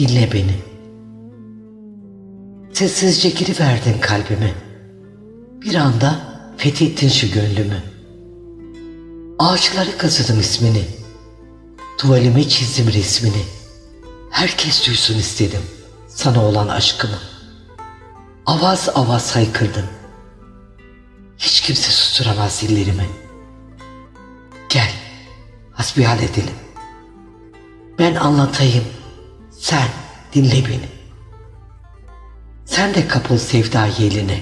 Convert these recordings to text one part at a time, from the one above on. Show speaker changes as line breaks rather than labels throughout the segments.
dinle beni. Sessizce giriverdin kalbime. Bir anda fethettin şu gönlümü. Ağaçları kazıdım ismini. Tuvalime çizdim resmini. Herkes duysun istedim sana olan aşkımı. Avaz avaz haykırdım. Hiç kimse susturamaz zillerimi. Gel, hasbihal edelim. Ben anlatayım, sen dinle beni. Sen de kapıl sevda yeline.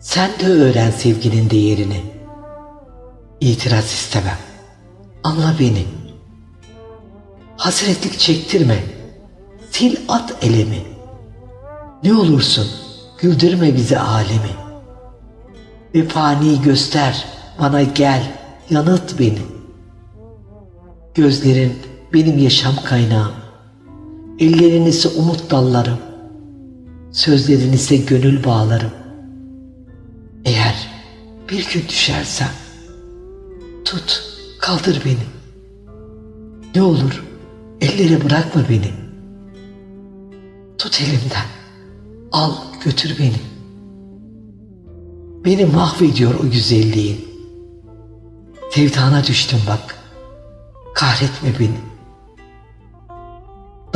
Sen de öğren sevginin değerini. İtiraz istemem. Anla beni. Hasretlik çektirme. Sil at elemi. Ne olursun güldürme bizi alemi. Ve fani göster bana gel yanıt beni. Gözlerin benim yaşam kaynağım. Ellerin ise umut dallarım. Sözlerin ise gönül bağlarım. Eğer bir gün düşersem tut kaldır beni. Ne olur ellere bırakma beni. Tut elimden al götür beni. Beni mahvediyor o güzelliğin. Sevdana düştüm bak. Kahretme beni.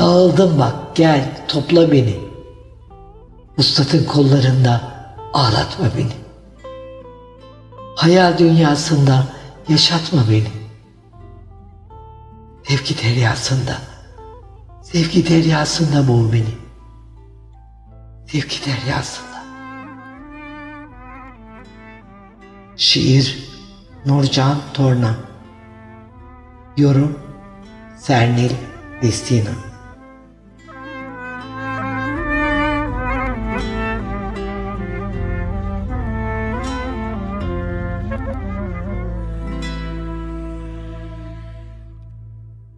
Dağıldım bak gel topla beni. Vuslatın kollarında ağlatma beni. Hayal dünyasında yaşatma beni. Sevgi deryasında, sevgi deryasında boğ beni. Sevgi deryasında. Şiir Nurcan Torna Yorum Sernil Destina